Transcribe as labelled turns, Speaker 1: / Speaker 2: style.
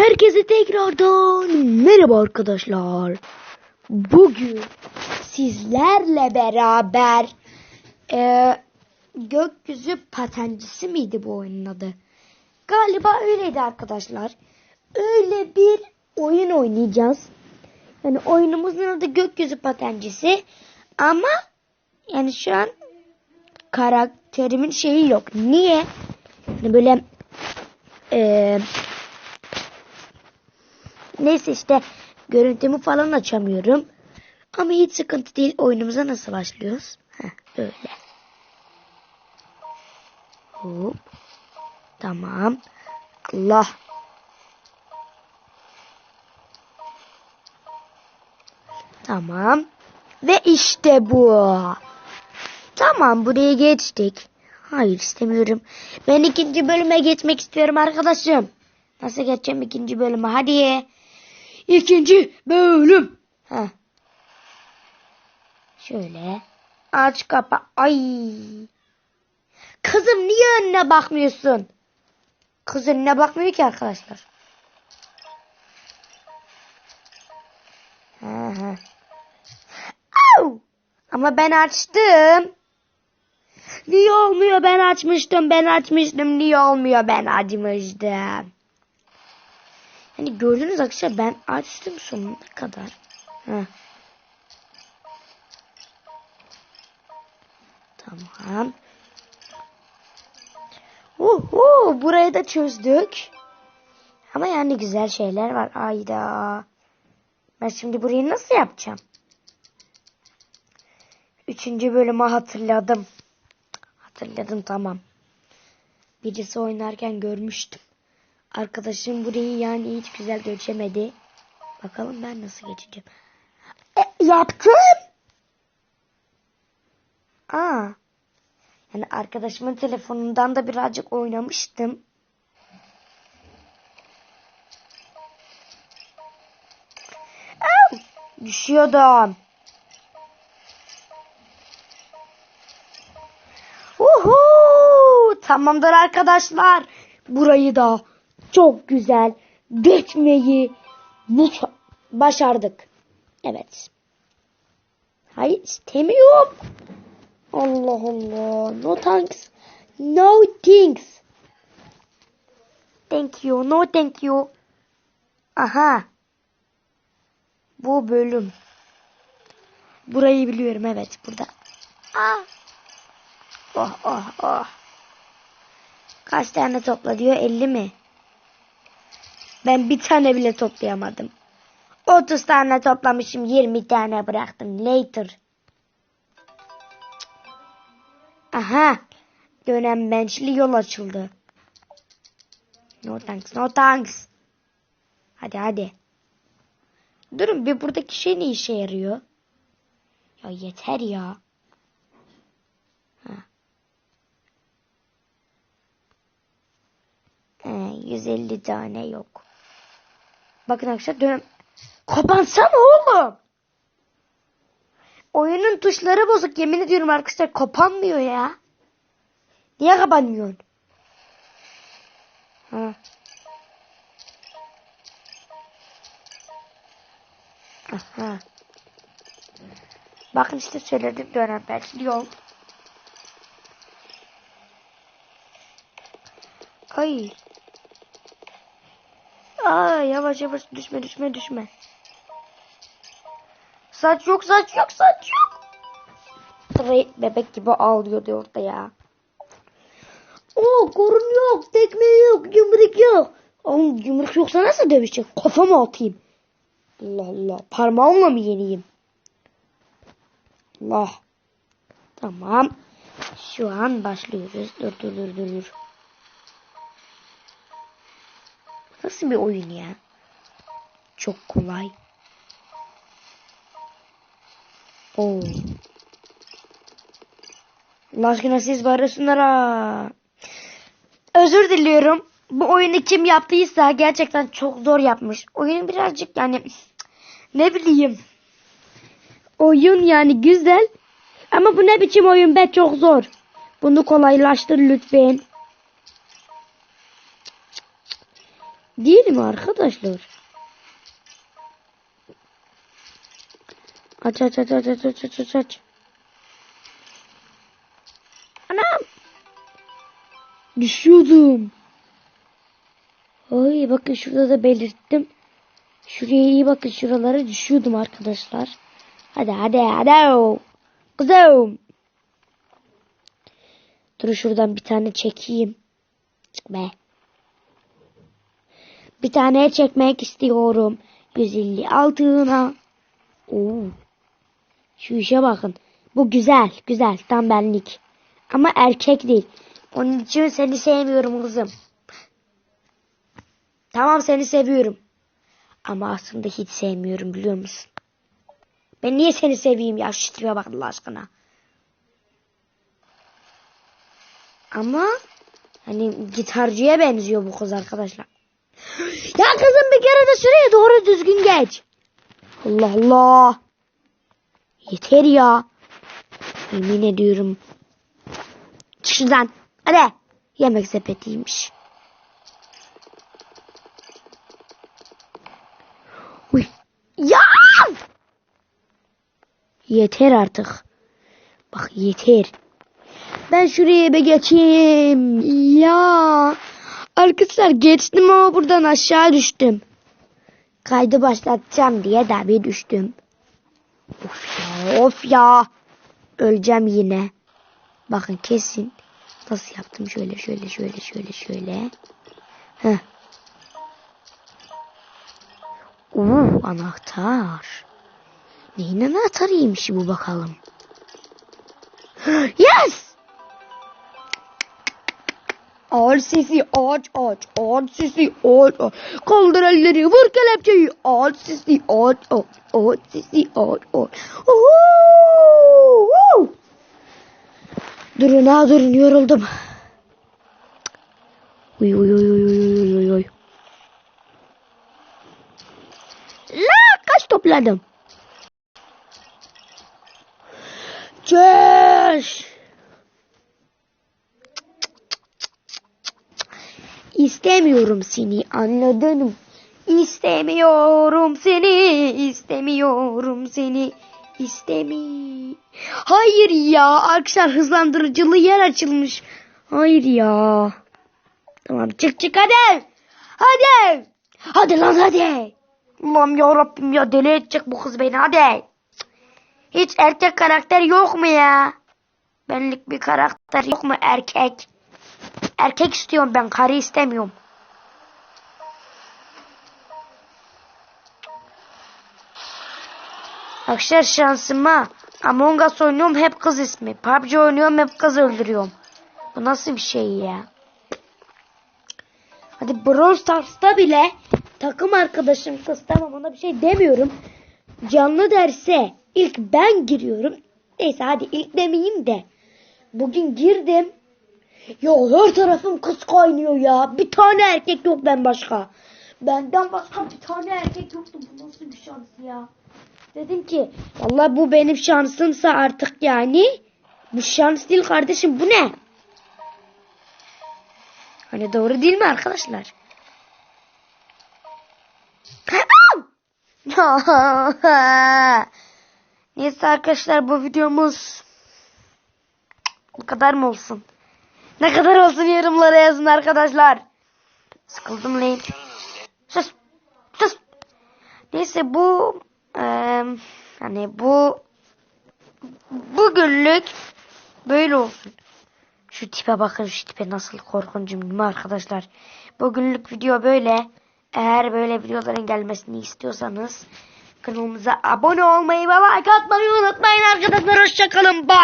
Speaker 1: Herkese tekrardan merhaba arkadaşlar. Bugün sizlerle beraber eee, gökyüzü patencisi miydi bu oyunun adı? Galiba öyleydi arkadaşlar. Öyle bir oyun oynayacağız. Yani oyunumuzun adı gökyüzü patencisi. Ama yani şu an karakterimin şeyi yok. Niye? Yani böyle eee Neyse işte görüntümü falan açamıyorum. Ama hiç sıkıntı değil. Oyunumuza nasıl başlıyoruz? Heh, böyle. Hop. Tamam. Allah. Tamam. Ve işte bu. Tamam buraya geçtik. Hayır istemiyorum. Ben ikinci bölüme geçmek istiyorum arkadaşım. Nasıl geçeceğim ikinci bölüme? Hadi. İkinci bölüm. Heh. Şöyle. Aç kapa. Ay. Kızım niye önüne bakmıyorsun? Kız önüne bakmıyor ki arkadaşlar. Hı! Ama ben açtım. Niye olmuyor ben açmıştım ben açmıştım niye olmuyor ben açmıştım. Hani gördünüz arkadaşlar ben açtım sonuna kadar. Heh. Tamam. Uhu, burayı da çözdük. Ama yani güzel şeyler var. Ayda. Ben şimdi burayı nasıl yapacağım? Üçüncü bölümü hatırladım. Hatırladım tamam. Birisi oynarken görmüştüm. Arkadaşım burayı yani hiç güzel geçemedi. Bakalım ben nasıl geçeceğim. E, yaptım. Aa. Yani arkadaşımın telefonundan da birazcık oynamıştım. Au! Düşüyordum. Uhu! Tamamdır arkadaşlar. Burayı da çok güzel geçmeyi başardık. Evet. Hayır istemiyorum. Allah Allah. No thanks. No thanks. Thank you. No thank you. Aha. Bu bölüm. Burayı biliyorum evet burada. Aa. Oh oh oh. Kaç tane topla diyor 50 mi? Ben bir tane bile toplayamadım. 30 tane toplamışım 20 tane bıraktım later. Aha. Dönem benchli yol açıldı. No thanks no thanks. Hadi hadi. Durun bir buradaki şey ne işe yarıyor? Ya yeter ya. Ha. He, 150 tane yok. Bakın arkadaşlar dönem. Kapansana oğlum. Oyunun tuşları bozuk. Yemin ediyorum arkadaşlar kapanmıyor ya. Niye kapanmıyor? Ha. Aha. Bakın işte söyledim dönem belki yol. Ay. Aa yavaş yavaş düşme düşme düşme. Saç yok saç yok saç yok. Tabii bebek gibi ağlıyordu orada ya. Oo korun yok, tekme yok, yumruk yok. Oğlum yumruk yoksa nasıl dövüşecek? Kafama atayım. Allah Allah. Parmağımla mı yeneyim? Allah. Tamam. Şu an başlıyoruz. Dur dur dur dur. dur. Nasıl bir oyun ya? Çok kolay. Oo. Allah aşkına siz bağırıyorsunlar ha. Özür diliyorum. Bu oyunu kim yaptıysa gerçekten çok zor yapmış. Oyun birazcık yani ne bileyim. Oyun yani güzel. Ama bu ne biçim oyun be çok zor. Bunu kolaylaştır lütfen. Değil mi arkadaşlar? Aç aç aç aç aç aç aç aç aç. Anam. Düşüyordum. Ay bakın şurada da belirttim. Şuraya iyi bakın şuralara düşüyordum arkadaşlar. Hadi hadi hadi. Kızım. Dur şuradan bir tane çekeyim. Çık be. Bir tane çekmek istiyorum. 150 altına. Oo. Şu işe bakın. Bu güzel, güzel. Tam benlik. Ama erkek değil. Onun için seni sevmiyorum kızım. Tamam seni seviyorum. Ama aslında hiç sevmiyorum biliyor musun? Ben niye seni seveyim ya? Şu tipe bak Allah aşkına. Ama hani gitarcıya benziyor bu kız arkadaşlar. Ya kızım bir kere de şuraya doğru düzgün geç. Allah Allah. Yeter ya. Yemin ediyorum. Çık şuradan. Hadi. Yemek sepetiymiş. Uy. Ya! Yeter artık. Bak yeter. Ben şuraya bir geçeyim. Arkadaşlar geçtim ama buradan aşağı düştüm. Kaydı başlatacağım diye de bir düştüm. Of ya of ya. Öleceğim yine. Bakın kesin. Nasıl yaptım şöyle şöyle şöyle şöyle şöyle. Heh. Oo anahtar. Neyin anahtarıymış bu bakalım. Yes! Al sesi aç aç aç sesi aç aç kaldır elleri vur kelepçeyi aç sesi aç aç aç sesi aç aç! Durun ha durun yoruldum. Uy uy uy uy uy uy uy uy. La kaç topladım. Çeş. İstemiyorum seni anladın mı? İstemiyorum seni, istemiyorum seni, istemi. Hayır ya, arkadaşlar hızlandırıcılı yer açılmış. Hayır ya. Tamam çık çık hadi. Hadi. Hadi lan hadi. Allah'ım ya Rabbim ya deli edecek bu kız beni hadi. Hiç erkek karakter yok mu ya? Benlik bir karakter yok mu erkek? Erkek istiyorum ben karı istemiyorum. Arkadaşlar şansıma Among Us oynuyorum hep kız ismi. PUBG oynuyorum hep kız öldürüyorum. Bu nasıl bir şey ya? Hadi Brawl Stars'ta bile takım arkadaşım kız tamam ona bir şey demiyorum. Canlı derse ilk ben giriyorum. Neyse hadi ilk demeyeyim de. Bugün girdim. Ya her tarafım kız kaynıyor ya. Bir tane erkek yok ben başka. Benden başka bir tane erkek yoktu. Bu nasıl bir şans ya? Dedim ki vallahi bu benim şansımsa artık yani. Bu şans değil kardeşim bu ne? Hani doğru değil mi arkadaşlar? Neyse arkadaşlar bu videomuz bu kadar mı olsun? Ne kadar olsun yorumlara yazın arkadaşlar. Sıkıldım lan. Sus. Sus. Neyse bu eee, hani bu bugünlük böyle olsun. Şu tipe bakın şu tipe nasıl korkuncum değil mi arkadaşlar? Bugünlük video böyle. Eğer böyle videoların gelmesini istiyorsanız kanalımıza abone olmayı ve like atmayı unutmayın arkadaşlar. Hoşçakalın. Bye.